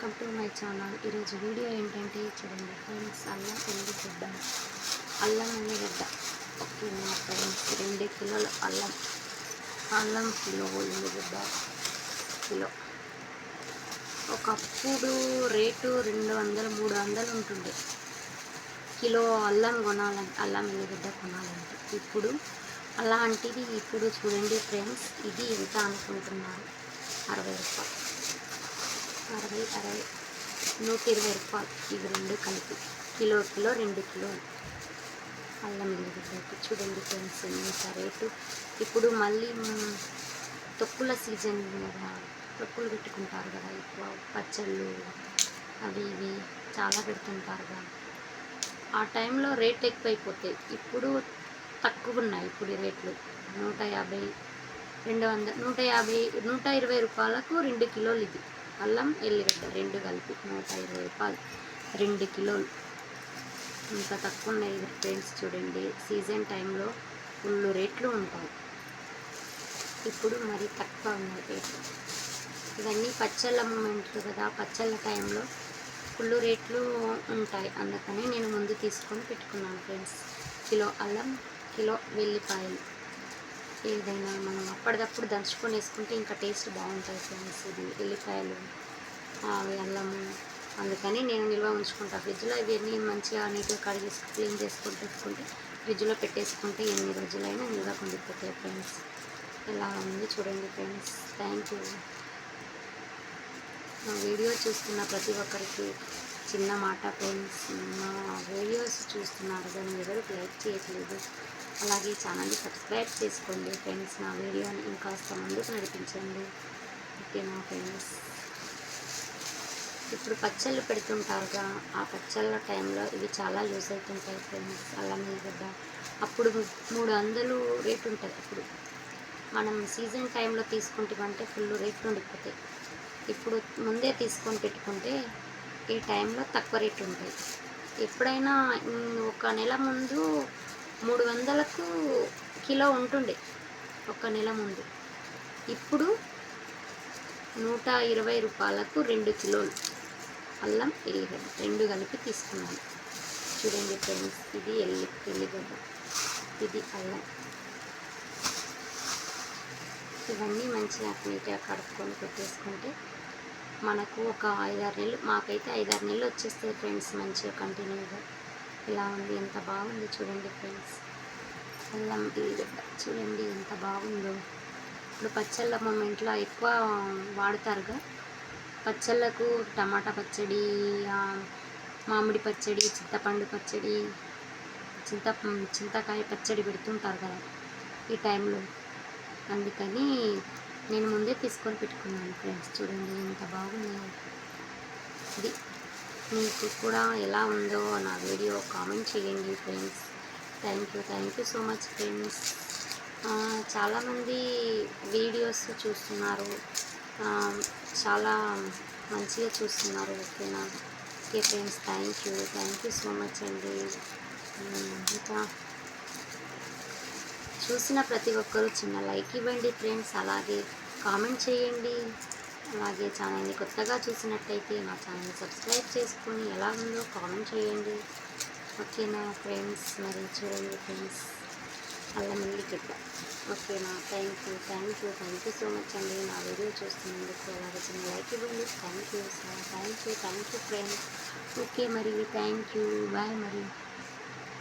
Welcome to my channel ఈరోజు video ఏంటంటే చూడండి ఫ్రెండ్స్ అల్లం ఎల్లిగడ్డ అల్లం ఎల్లిగడ్డ ఓకేనా ఫ్రెండ్స్ రెండు కిలోలు అల్లం. అల్లం కిలో ఎల్లిగడ్డ కిలో. ఒకప్పుడు రేటు రెండు వందలు మూడు వందలు ఉంటుండే. కిలో అల్లం కొనాలంటే అల్లం ఎల్లిగడ్డ కొనాలంటే. ఇప్పుడు అలాంటిది ఇప్పుడు చూడండి ఫ్రెండ్స్ ఇది ఎంత అనుకుంటున్నారు? అరవై రూపాయలు. అరవై అరవై నూట ఇరవై రూపాయలు. ఇవి రెండు కలిపి. కిలో కిలో రెండు కిలోలు. అల్లం ఎల్లిగడ్డకి చూడండి ఫ్రెండ్స్ ఎంత రేటు. ఇప్పుడు మళ్ళీ తొక్కుల సీజన్ కదా. తొక్కులు పెట్టుకుంటారు కదా ఎక్కువ. పచ్చళ్ళు అవి ఇవి చాలా పెడుతుంటారు కదా. ఆ టైంలో రేట్ ఎక్కువైపోతాయి. ఇప్పుడు తక్కువ ఉన్నాయి ఇప్పుడు రేట్లు. నూట యాభై రెండు వందల నూట యాభై నూట ఇరవై రూపాయలకు రెండు కిలోలు ఇది. అల్లం ఎల్లిగడ్డ రెండు కలిపి నూట ఇరవై రూపాయలు. రెండు కిలోలు. ఇంత తక్కువ ఉన్నాయి ఫ్రెండ్స్ చూడండి. సీజన్ టైంలో ఫుల్ రేట్లు ఉంటాయి. ఇప్పుడు మరి తక్కువ ఉన్నాయి రేట్లు. ఇవన్నీ పచ్చళ్ళ మూమెంట్లు కదా. పచ్చళ్ళ టైంలో ఫుల్ రేట్లు ఉంటాయి. అందుకని నేను ముందు తీసుకొని పెట్టుకున్నాను ఫ్రెండ్స్ కిలో అల్లం కిలో వెల్లిపాయలు. ఏదైనా మనం అప్పటిదప్పుడు దంచుకొని వేసుకుంటే ఇంకా టేస్ట్ బాగుంటుంది ఫ్రెండ్స్ ఇది ఎల్లిపాయలు అవి అల్లము. అందుకని నేను నిల్వ ఉంచుకుంటా. ఫ్రిడ్జ్లో ఇవన్నీ మంచిగా నీట్గా కడిగేసి క్లీన్ చేసుకొని పెట్టుకుంటే ఫ్రిడ్జ్లో పెట్టేసుకుంటే ఎన్ని రోజులైనా నిల్వ కొండిపోతాయి ఫ్రెండ్స్. ఇలా ఉంది చూడండి ఫ్రెండ్స్. Thank you. నా వీడియో చూస్తున్న ప్రతి ఒక్కరికి చిన్న మాట ఫ్రెండ్స్. మా వీడియోస్ చూస్తున్నారు కానీ ఎవరికి లైక్ చేయట్లేదు. అలాగే ఛానల్ని సబ్స్క్రైబ్ చేసుకోండి ఫ్రెండ్స్. నా వీడియోని ఇంకాస్త ముందుకు నడిపించండి. ఓకేనా ఫ్రెండ్స్? ఇప్పుడు పచ్చళ్ళు పెడుతుంటారుగా ఆ పచ్చళ్ళ టైంలో ఇవి చాలా యూజ్ అవుతుంటాయి ఫ్రెండ్స్. అల్లం ఎల్లిగడ్డ అప్పుడు మూడు వందలు రేట్ ఉంటుంది అప్పుడు. మనం సీజన్ టైంలో తీసుకుంటామంటే ఫుల్ రేట్లు ఉండిపోతాయి. ఇప్పుడు ముందే తీసుకొని పెట్టుకుంటే ఈ టైంలో తక్కువ రేట్లు ఉంటాయి. ఎప్పుడైనా ఒక నెల ముందు మూడు వందలకు కిలో ఉంటుండే ఒక నెల ముందు. ఇప్పుడు నూట ఇరవై రూపాయలకు రెండు కిలోలు. అల్లం ఎల్లిగడ్డ రెండు కలిపి తీసుకున్నాను. చూడండి ఫ్రెండ్స్ ఇది ఎల్లి ఎల్లిగడ్డ ఇది అల్లం. ఇవన్నీ మంచిగా నీట్గా కడుక్కొని పెట్టేసుకుంటే మనకు ఒక ఐదారు నెలలు మాకైతే ఐదారు నెలలు వచ్చేస్తాయి ఫ్రెండ్స్ మంచిగా కంటిన్యూగా ఇలా ఉంది? ఎంత బాగుంది చూడండి ఫ్రెండ్స్. అల్లం ఎల్లిగడ్డ చూడండి ఎంత బాగుందో. ఇప్పుడు పచ్చళ్ళ ఇంట్లో ఎక్కువ వాడతారుగా పచ్చళ్ళకు టమాటా పచ్చడి మామిడి పచ్చడి చింతపండు పచ్చడి చింత చింతకాయ పచ్చడి పెడుతుంటారు కదా ఈ టైంలో. అందుకని నేను ముందే తీసుకొని పెట్టుకున్నాను ఫ్రెండ్స్. చూడండి ఎంత బాగుందో. ఇది మీకు కూడా ఎలా ఉందో నా వీడియో కామెంట్ చేయండి friends. Thank you thank you so much friends. చాలామంది వీడియోస్ చూస్తున్నారు. చాలా మంచిగా చూస్తున్నారు ఓకేనా? Okay friends thank you thank you so much అండి. ఇంకా చూసిన ప్రతి ఒక్కరూ చిన్న లైక్ ఇవ్వండి ఫ్రెండ్స్. అలాగే కామెంట్ చేయండి. అలాగే ఛానల్ని కొత్తగా చూసినట్లయితే నా ఛానల్ని సబ్స్క్రైబ్ చేసుకొని ఎలా ఉందో కామెంట్ చేయండి. ఓకేనా ఫ్రెండ్స్? మరి చూడండి ఫ్రెండ్స్. అల్లం ఎల్లిగడ్డ ఓకేనా? Thank you thank you thank you so much అండి. నా వీడియో చూస్తున్నందుకు అలాగే చిన్న లైక్ ఇవ్వండి. Thank you sir thank you thank you friends okay మరి థ్యాంక్ యూ. బాయ్ మరి.